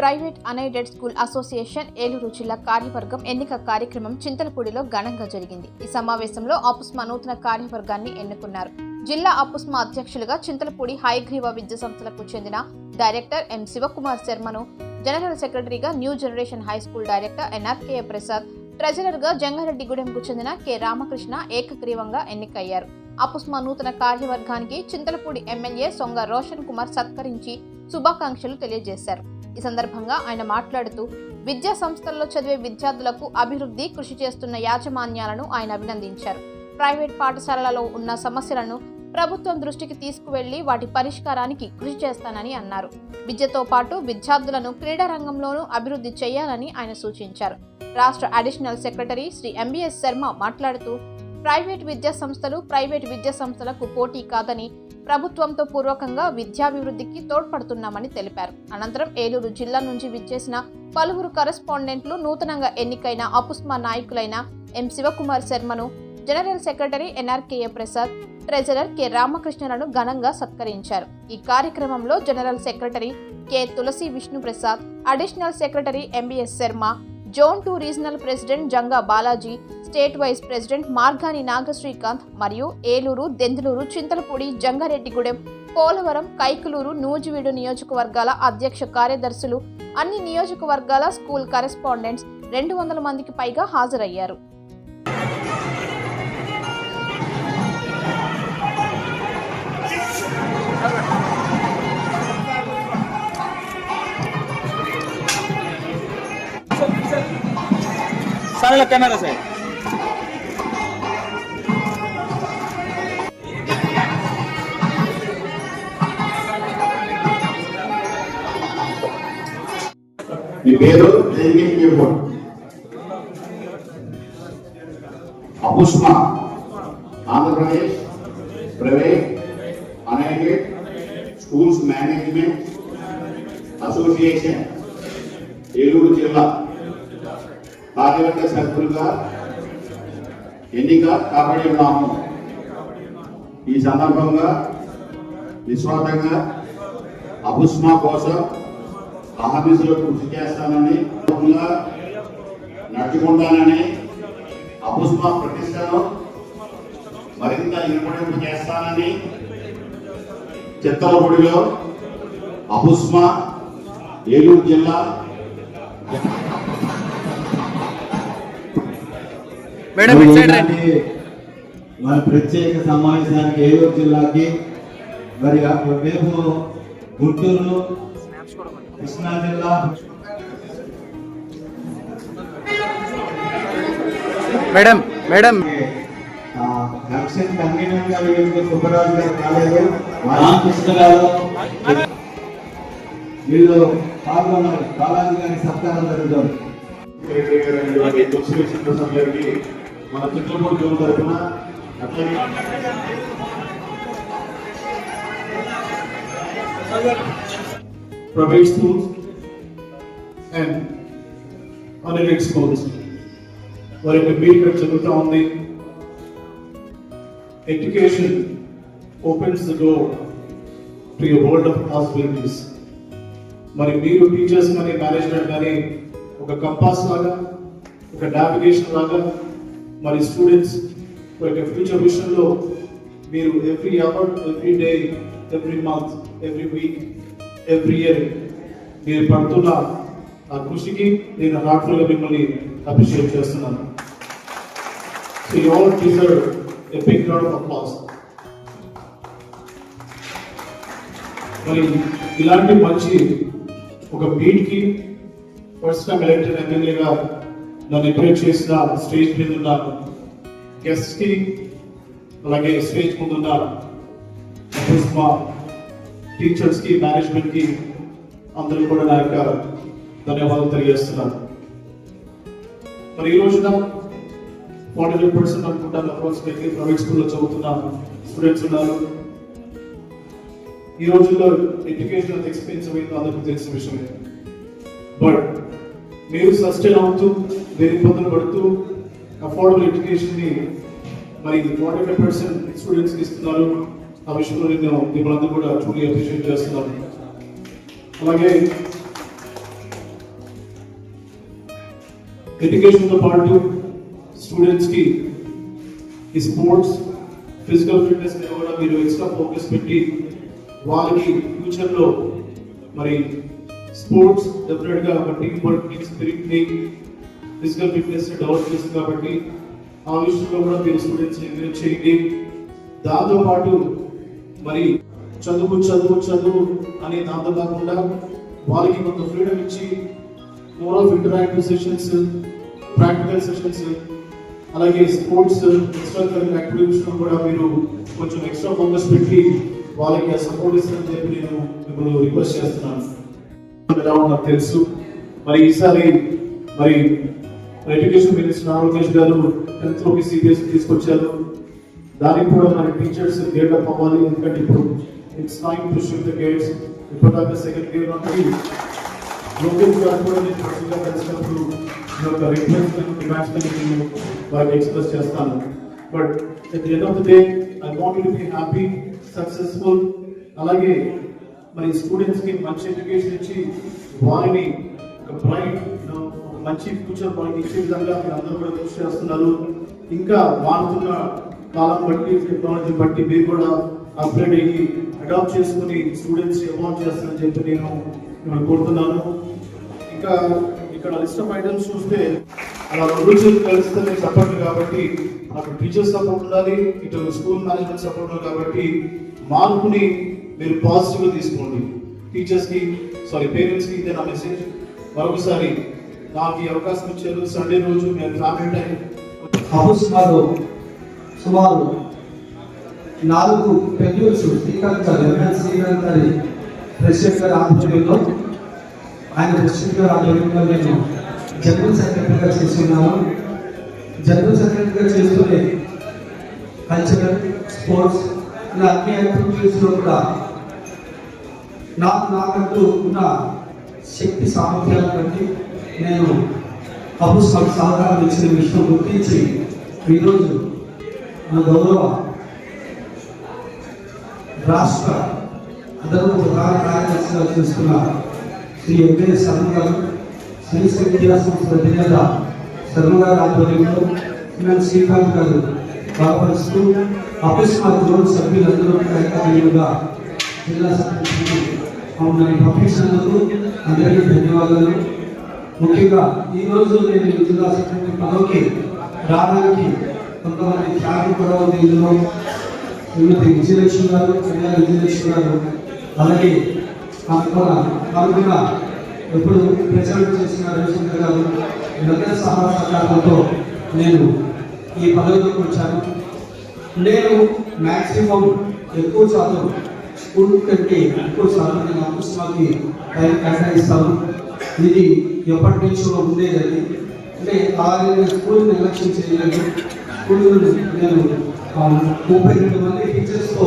Private unaided school association Eluru జిల్లా కార్యవర్గం ఎన్నిక కార్యక్రమం చింతలపూడిలో ఘనంగా జరిగింది. ఈ సమావేశంలో అపుస్మా నూతన కార్యవర్గాన్ని ఎన్నుకున్నారు. జిల్లా అపుస్మా అధ్యక్షులుగా చింతలపూడి హైగ్రీవ విద్యా సంస్థలకు చెందిన డైరెక్టర్ ఎం శివకుమార్ శర్మను జనరల్ సెక్రటరీగా new generation high school director N R K Prasad ట్రెజరర్గా జంగారెడ్డిగూడెంకు చెందిన కె రామకృష్ణ ఏకగ్రీవంగా ఎన్నికయ్యారు. అపుస్మా నూతన కార్యవర్గానికి చింతలపూడి ఎమ్మెల్యే సొంగ రోషన్ కుమార్ సత్కరించి శుభాకాంక్షలు తెలియజేశారు. ఈ సందర్భంగా ఆయన మాట్లాడుతూ విద్యా సంస్థల్లో చదివే విద్యార్థులకు అభివృద్ధి కృషి చేస్తున్న యాజమాన్యాలను ఆయన అభినందించారు. ప్రైవేట్ పాఠశాలలలో ఉన్న సమస్యలను ప్రభుత్వం దృష్టికి తీసుకువెళ్ళి వాటి పరిష్కారానికి కృషి చేస్తానని అన్నారు. విద్యతో పాటు విద్యార్థులను క్రీడా రంగంలోనూ అభివృద్ధి చేయాలని ఆయన సూచించారు. రాష్ట్ర additional secretary Shri M B S Sharma మాట్లాడుతూ ప్రైవేట్ విద్యా సంస్థలు ప్రైవేట్ విద్యా సంస్థలకు పోటీ కాదని ప్రభుత్వంతో పూర్వకంగా విద్యాభివృద్ధికి తోడ్పడుతున్నామని తెలిపారు. అనంతరం ఏలూరు జిల్లా నుంచి విచ్చేసిన పలువురు కరెస్పాండెంట్లు నూతనంగా ఎన్నికైన అపుస్మా నాయకులైన M Shivakumar శర్మను general secretary N R K A Prasad treasurer K రామకృష్ణలను ఘనంగా సత్కరించారు. ఈ కార్యక్రమంలో general secretary K Tulasi Vishnuprasad additional secretary M B S Sharma zone two regional president Janga Balaji state vice president Margani Nagasrikanth మరియు ఏలూరు దెందులూరు చింతలపూడి జంగారెడ్డిగూడెం పోలవరం కైకులూరు నూజివీడు నియోజకవర్గాల అధ్యక్ష కార్యదర్శులు. అన్ని నియోజకవర్గాల స్కూల్ కరెస్పాండెంట్స్ రెండు వందల మందికి పైగా హాజరయ్యారు. La cámara, sí. మీ పేరు? దేనికి మీ phone Apusma Andhra Pradesh private unaided schools management association Eluru జిల్లా. కార్యవర్గ సభ్యులుగా ఎన్నిక కాబడి ఉన్నాము. ఈ సందర్భంగా నిస్వార్థంగా అభుస్మా కోసం అహమిసులో కృషి చేస్తానని నడుచుకుంటానని అభుస్మా ప్రతిష్టను మరింత ఇనుపడింపు చేస్తానని చిత్తలపూడిలో అభుస్మా ఏలూరు జిల్లా మేడం ఇటు సైడ్ రండి. మరి ప్రత్యేక సమావేశానికి ఏలూరు జిల్లాకి మరి రేపు గుంటూరు కృష్ణా జిల్లా. Madam madam. సుబ్బరాజు గారు కాలేదు. రామకృష్ణ గారు. వీళ్ళు పాల్గొన్నారు. బాలాజీ గారి సత్కారం జరుగుతుంది. మన చిత్రపూడి జోన్ తరఫున అట్లాగే private schools and unaided schools వారి యొక్క మీటింగ్ జరుగుతూ ఉంది. Education opens the door to you world of possibilities మరి మీరు టీచర్స్ కానీ మేనేజ్మెంట్ కానీ ఒక కంపాస్ లాగా ఒక నావిగేషన్ లాగా మరి స్టూడెంట్స్ యొక్క ఫ్యూచర్ విషయంలో మీరు every hour every day every month every week every year మీరు పడుతున్న ఆ కృషికి నేను హార్ట్ఫుల్గా మిమ్మల్ని అప్రిషియేట్ చేస్తున్నాను. So you all deserve a big round of applause మరి ఇలాంటి మంచి ఒక మీట్కి ఫస్ట్ టైం ఎలక్టెడ్ ఎమ్మెల్యేగా నన్ను ఇన్వైట్ చేసిన స్టేజ్ మీద ఉన్న గెస్ట్కి అలాగే స్టేజ్ ముందున్న మా టీచర్స్కి మేనేజ్మెంట్కి అందరూ కూడా నా యొక్క ధన్యవాదాలు తెలియజేస్తున్నాను. మరి ఈ రోజున ఫార్టీ ఫైవ్ పర్సెంట్ అనుకుంటాను అప్రాక్సిమేట్లీ ప్రైవేట్ స్కూల్లో చదువుతున్న స్టూడెంట్స్ ఉన్నారు. ఈ రోజుల్లో ఎడ్యుకేషన్ అంత ఎక్స్పెన్సివ్ అయిందో అందరికీ తెలిసిన విషయమే. బట్ మీరు సస్టైన్ అవుతూ వేరే ఇబ్బందులు పడుతూ అఫోర్డబుల్ ఎడ్యుకేషన్ని మరి ఫార్టీ ఫైవ్ పర్సెంట్ స్టూడెంట్స్కి ఇస్తున్నారు. ఆ విషయంలో నేను మిమ్మల్ని కూడా ట్రూలీ అప్రిషియేట్ చేస్తున్నాను. అలాగే ఎడ్యుకేషన్తో పాటు స్టూడెంట్స్కి ఈ స్పోర్ట్స్ ఫిజికల్ ఫిట్నెస్ మీద కూడా మీరు ఎక్స్ట్రా ఫోకస్ పెట్టి వాళ్ళకి ఫ్యూచర్లో మరి స్పోర్ట్స్ డెఫినెట్గా ఒక టీమ్ వర్క్ టీమ్ స్పిరిట్ని ఫిజికల్ ఫిట్నెస్ డెవలప్ చేసింది కాబట్టి ఆ విషయంలో కూడా మీరు స్టూడెంట్స్ ఎంకరేజ్ చేయండి. దాంతో పాటు మరి చదువు చదువు చదువు అని దాంతో కాకుండా వాళ్ళకి కొంత ఫ్రీడమ్ ఇచ్చి more of interactive sessions practical sessions అలాగే స్పోర్ట్స్ ఎక్స్ట్రా కరికులర్ యాక్టివిటీస్ కూడా మీరు కొంచెం ఎక్స్ట్రా ఫోకస్ పెట్టి వాళ్ళకి సపోర్ట్ ఇస్తారని చెప్పి నేను మిమ్మల్ని రిక్వెస్ట్ చేస్తున్నాను. ఎలా నాకు తెలుసు. మరి ఈసారి మరి ఎడ్యుకేషన్ మినిస్టర్ నారా లోకేష్ గారు టెన్త్లోకి సిబిఎస్ఈ తీసుకొచ్చారు. దానికి కూడా మన టీచర్స్ గేట్ అప్ అవ్వాలి. ఎందుకంటే ఇప్పుడు it's time to shift the gates ఇప్పటిదాకా సెకండ్ గేర్ నుండి లోకేష్ గారు కూడా నేను పర్సనల్గా కలిసినప్పుడు ఈ యొక్క రిక్వెస్ట్ డిమాండ్స్ నేను వారికి ఎక్స్ప్రెస్ చేస్తాను. But at the end of the day I want to be happy successful అలాగే మరి స్టూడెంట్స్కి మంచి ఎడ్యుకేషన్ ఇచ్చి వారిని ఒక బ్రైట్ మంచి ఫ్యూచర్ మనకి ఇచ్చే విధంగా అందరూ కూడా కృషి చేస్తున్నారు. ఇంకా మారుతున్న కాలం బట్టి టెక్నాలజీ బట్టి మీరు కూడా అప్గ్రేడ్ అయ్యి అడాప్ట్ చేసుకుని స్టూడెంట్స్ ఎవాల్వ్ చేస్తారని చెప్పి నేను మిమ్మల్ని కోరుతున్నాను. ఇంకా ఇక్కడ లిస్ట్ ఆఫ్ ఐటమ్స్ చూస్తే అలా రెండు చేతులు కలిస్తే సపోర్ట్ కాబట్టి అటు టీచర్స్ సపోర్ట్ ఉండాలి ఇటు స్కూల్ మేనేజ్మెంట్ సపోర్ట్ ఉండాలి కాబట్టి మార్పుని మీరు పాజిటివ్గా తీసుకోండి. టీచర్స్కి సారీ పేరెంట్స్కి ఇదే నా మెసేజ్ మరొకసారి నాకు ఈ అవకాశం ఇచ్చారు. సండే రోజు మేము ఫ్యామిలీ హౌస్ మాలో సుమారు నాలుగు పెన్యూల్స్ శ్రీకాంత్ గారు ఎంఎల్ శ్రీకాంత్ గారి ప్రెసిడెంట్ గారి ఆధ్వర్యంలో ఆయన ప్రెసిడెంట్ గారి ఆధ్వర్యంలో నేను జనరల్ సెక్రటరీగా చేస్తున్నాను జనరల్ సెక్రటరీగా చేస్తూనే కల్చరల్ స్పోర్ట్స్ ఇలా అన్ని యాక్టివిటీస్లో కూడా నాకు నాకంటూ ఉన్న శక్తి సామర్థ్యాలు బట్టి నేను అబుస్ సహకారం ఇచ్చిన విషయం గుర్తించి ఈరోజు మన గౌరవ రాష్ట్ర అదనపు ప్రధాన కార్యదర్శిగా చేస్తున్న శ్రీ వెంకటేష్ శర్మ గారు శ్రీ శ్రీ విద్యా సంస్థ అధినేత శర్మ గారి ఆధ్వర్యంలో నేను శ్రీకాంత్ గారు బలపరుస్తూ అకస్మాత్ జోన్ సభ్యులందరూ కార్యక్రమంగా జిల్లా సభ్యులు మమ్మల్ని పంపించినందుకు అందరికీ ధన్యవాదాలు. ముఖ్యంగా ఈ రోజు నేను ఈ జిల్లా సెక్రటరీ పదవికి రావడానికి కొంతమంది త్యాగం కూడా ఉంది. ఇందులో శ్రీమతి విజయలక్ష్మి గారు కళ్యాణ విజయలక్ష్మి గారు అలాగే మన మరుగున ఎప్పుడు ప్రచారం చేసిన రవిశంకర్ గారు. వీళ్ళందరి సహాయ సహకారంతో నేను ఈ పదవిలోకి వచ్చాను. నేను మ్యాక్సిమం ఎక్కువ శాతం స్కూల్ కంటే ఎక్కువ శాతం నేను అపుష్మాకి టైం కేటాయిస్తాను. ఇది ఎప్పటి నుంచో ఉండేది అంటే ఆరు స్కూల్ ఎలక్షన్ చేయలేదు స్కూల్ నేను ముప్పై రెండు మంది టీచర్స్తో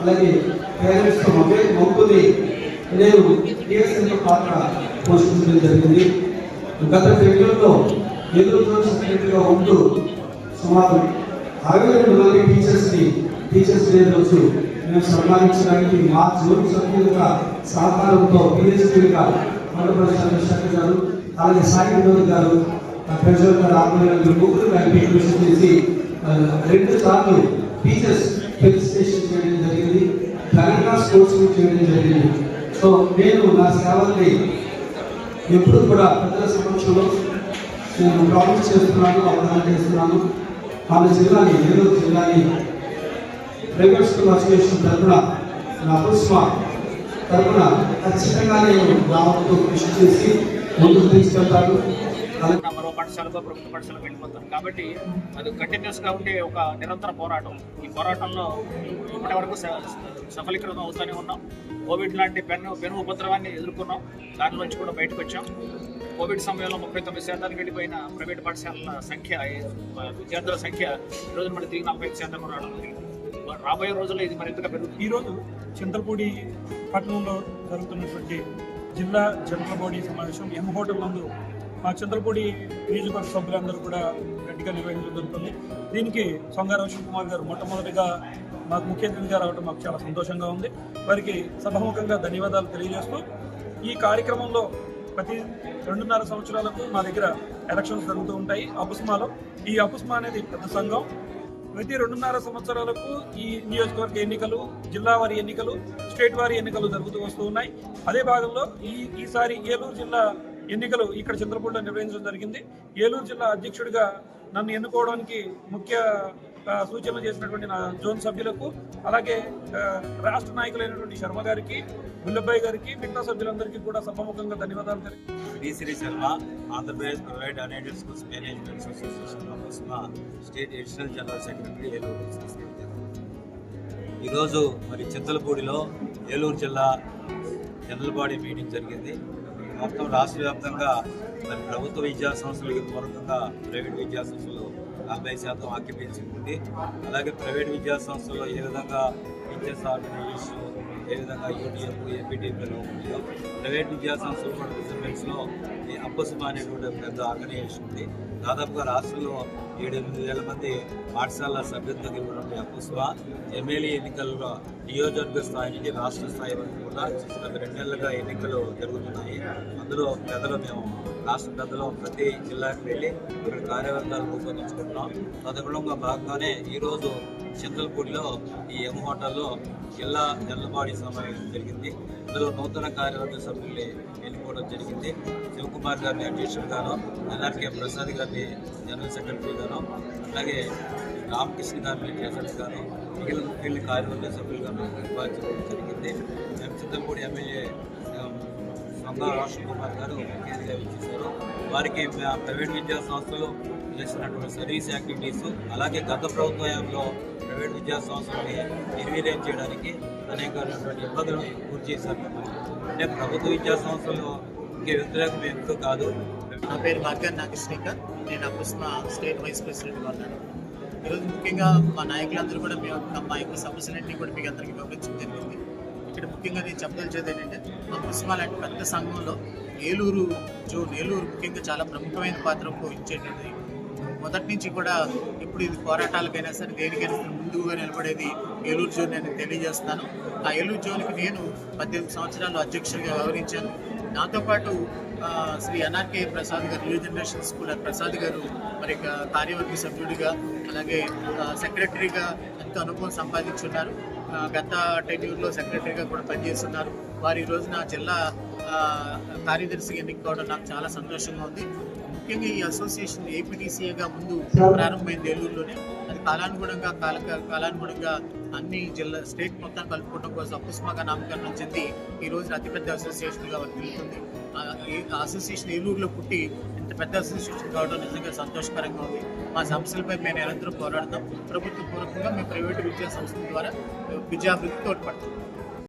అలాగే పేరెంట్స్తో ఒకే మొక్కుని నేను టీఎస్ఎల్ పాత్ర పోషించడం జరిగింది. గత ఫిబ్రవరిలో ఎదురు సెక్రటరీగా ఉంటూ సుమారు అరవై రెండు మంది టీచర్స్ని టీచర్స్ డే రోజు మేము సన్మానించడానికి మా జోన్ సభ్యులుగా సహకారంతో పిహెచ్డీగా కొండపల్లి గారు అలాగే సాయి వినోద్ గారు ప్రెసిడెంట్ గారు ఆధ్వర్యంలో ముగ్గురు కలిపి కృషి చేసి రెండు సార్లు టీచర్స్ ఫెలిసిటేషన్ చేయడం జరిగింది తెలంగాణ స్పోర్ట్స్ మీట్ చేయడం జరిగింది. సో నేను నా సేవల్ని ఎప్పుడు కూడా ప్రజల సమక్షంలో నేను ప్రామిస్ చేస్తున్నాను అవగాహన చేస్తున్నాను. మన జిల్లాని ఏలూరు జిల్లాని ప్రైవేట్ స్కూల్ అసోసియేషన్ తరఫున నా పుష్ప తరఫున ఖచ్చితంగా నేను గ్రామంతో కృషి చేసి ముందుకు తీసుకెళ్తాను. మరో పాఠశాలకు ప్రభుత్వ పాఠశాలకు వెళ్ళిపోతారు. కాబట్టి అది కంటిన్యూస్గా ఉండే ఒక నిరంతర పోరాటం. ఈ పోరాటంలో ఇప్పటి వరకు సఫలీకృతం అవుతూనే ఉన్నాం. కోవిడ్ లాంటి పెను పెను ఉపద్రవాన్ని ఎదుర్కొన్నాం. దాని నుంచి కూడా బయటకు వచ్చాం. కోవిడ్ సమయంలో ముప్పై తొమ్మిది శాతానికి వెళ్ళిపోయిన ప్రైవేట్ పాఠశాలల సంఖ్య విద్యార్థుల సంఖ్య ఈ రోజు మళ్ళీ తిరిగి నలభై ఐదు శాతం రావడం జరిగింది. రాబోయే రోజుల్లో ఇది మరింతగా పెరుగుతుంది. ఈరోజు చింతలపూడి పట్టణంలో జరుగుతున్నటువంటి జిల్లా జనరల్ బాడీ సమావేశం ఎం హోటల్ నందు మా చింతలపూడి నియోజకవర్గ సభ్యులందరూ కూడా గట్టిగా నిర్వహించడం జరుగుతుంది. దీనికి సొంగారావు శివకుమార్ గారు మొట్టమొదటిగా మాకు ముఖ్య అతిథిగా రావడం మాకు చాలా సంతోషంగా ఉంది. వారికి సభాముఖంగా ధన్యవాదాలు తెలియజేస్తూ ఈ కార్యక్రమంలో ప్రతి రెండున్నర సంవత్సరాలకు మా దగ్గర ఎలక్షన్స్ జరుగుతూ ఉంటాయి. అపుస్మాలో ఈ అపుస్మా అనేది పెద్ద సంఘం. ప్రతి రెండున్నర సంవత్సరాలకు ఈ నియోజకవర్గ ఎన్నికలు జిల్లా వారి ఎన్నికలు స్టేట్ వారి ఎన్నికలు జరుగుతూ వస్తూ ఉన్నాయి. అదే భాగంలో ఈ ఈసారి ఏలూరు జిల్లా ఎన్నికలు ఇక్కడ చంద్రపూడిలో నిర్వహించడం జరిగింది. ఏలూరు జిల్లా అధ్యక్షుడిగా నన్ను ఎన్నుకోవడానికి ముఖ్య సూచన చేసినటువంటి నా జోన్ సభ్యులకు అలాగే రాష్ట్ర నాయకులైనటువంటి శర్మ గారికి గుల్లబ్బాయి గారికి మిగతా సభ్యులందరికీ కూడా సభముఖంగా ధన్యవాదాలు D Shri Sharma Andhra Pradesh private unaided schools management association state additional general secretary Eluru ఈరోజు మరి చిత్తలపూడిలో ఏలూరు జిల్లా జనరల్ బాడీ మీటింగ్ జరిగింది. మొత్తం రాష్ట్ర వ్యాప్తంగా మరి ప్రభుత్వ విద్యా సంస్థలకి పూర్వకంగా ప్రైవేట్ విద్యా సంస్థలు నలభై శాతం ఆక్యుపెన్సీ ఉంది. అలాగే ప్రైవేట్ విద్యా సంస్థల్లో ఏ విధంగా టీచర్స్ ఆర్గనైజేషన్ ఏ విధంగా యూటీఎఫ్ ఏపీటీఎఫ్లో ఉంటుందో ప్రైవేట్ విద్యా సంస్థలు కూడా రిజర్వేషన్లో ఈ అప్పసుమా అనేటువంటి పెద్ద ఆర్గనైజేషన్ ఉంది. దాదాపుగా రాష్ట్రంలో ఏడు ఎనిమిది వేల మంది పాఠశాల సభ్యత్వం ఇవ్వడం అప్పసుమా ఎమ్మెల్యే ఎన్నికల్లో నియోజకవర్గ స్థాయి నుంచి రాష్ట్ర స్థాయి వరకు కూడా గత రెండు నెలలుగా ఎన్నికలు జరుగుతున్నాయి. అందులో పెద్దలు మేము రాష్ట్ర పెద్దలు ప్రతి జిల్లాకు వెళ్ళి ఇక్కడ కార్యవర్గాలు రూపొందించుకుంటున్నాం. తదనుగుణంగా భాగంగానే ఈరోజు చింతలపూడిలో ఈ ఎం హోటల్లో జిల్లా జనరల్ సమావేశం జరిగింది. ఇందులో నూతన కార్యవర్గ సభ్యుల్ని ఎన్నుకోవడం జరిగింది. శివకుమార్ గారిని అధ్యక్షుడిగాను ఎన్ఆర్కే ప్రసాద్ గారిని జనరల్ సెక్రటరీగాను అలాగే రామకృష్ణ గారిని ట్రెజరర్గాను మిగిలిన మిగిలిన కార్యవర్గ సభ్యులుగాను జరిగింది. మేము చింతలపూడి ఎమ్మెల్యే అన్నా రాష్ట్ర కుమార్ గారు కేసీఆర్ ఇచ్చేశారు వారికి ప్రైవేట్ విద్యా సంస్థలు చేసినటువంటి సర్వీస్ యాక్టివిటీస్ అలాగే గత ప్రభుత్వంలో ప్రైవేట్ విద్యా సంస్థలని నిర్వీర్యం చేయడానికి అనేకమైనటువంటి ఇబ్బందులు పూర్తి చేశారు. అంటే ప్రభుత్వ విద్యా సంస్థలు ఇంకే వ్యతిరేకం ఎందుకు కాదు? నా పేరు భాగ్యాన్ నాగశ్రీకర్. నేను అపుస్మా స్టేట్ వైస్ ప్రెసిడెంట్గా ఉన్నాను. ఈరోజు ముఖ్యంగా మా నాయకులందరూ కూడా మేము మా యొక్క సమస్యలన్నీ కూడా మీకు అందరికీ వివరించడం జరిగింది. ఇక్కడ ముఖ్యంగా నేను చెప్పదలిచేది ఏంటంటే అపుస్మా లాంటి పెద్ద సంఘంలో ఏలూరు జోన్ ఏలూరు ముఖ్యంగా చాలా ప్రముఖమైన పాత్ర పోషించేటది. మొదటి నుంచి కూడా ఇప్పుడు ఇది పోరాటాలకైనా సరే దేనికైనా సరే ముందుగా నిలబడేది ఏలూరు జోన్ నేను తెలియజేస్తాను ఆ ఏలూరు జోన్కి నేను పద్దెనిమిది సంవత్సరాలు అధ్యక్షుడిగా వ్యవహరించాను. నాతో పాటు శ్రీ ఎన్ఆర్కే ప్రసాద్ గారు న్యూ జనరేషన్ స్కూల్ ప్రసాద్ గారు మరి కార్యవర్గ సభ్యుడిగా అలాగే సెక్రటరీగా ఎంతో అనుభవం సంపాదించున్నారు. గత టెన్యూర్లో సెక్రటరీగా కూడా పనిచేస్తున్నారు. వారు ఈ రోజున జిల్లా కార్యదర్శిగా ఎన్నుకోవడం నాకు చాలా సంతోషంగా ఉంది. ముఖ్యంగా ఈ అసోసియేషన్ ఏపీటీసీఏగా ముందు ప్రారంభమైంది ఏలూరులోనే అది కాలానుగుణంగా కాల కాలానుగుణంగా అన్ని జిల్లా స్టేట్ మొత్తం కలుపుకోవడం కోసం అపుస్మాగా నామకరణం చెంది ఈ రోజు అతిపెద్ద అసోసియేషన్గా వెళ్తుంది ఈ అసోసియేషన్ ఏలూరులో పుట్టి ఇంత పెద్ద అసోసియేషన్ కావడం నిజంగా సంతోషకరంగా ఉంది. మా సమస్యలపై మేము నిరంతరం పోరాడతాం. ప్రభుత్వ పూర్వకంగా మేము ప్రైవేటు విద్యా సంస్థల ద్వారా విద్యాభివృద్ధికి తోడ్పడతాం.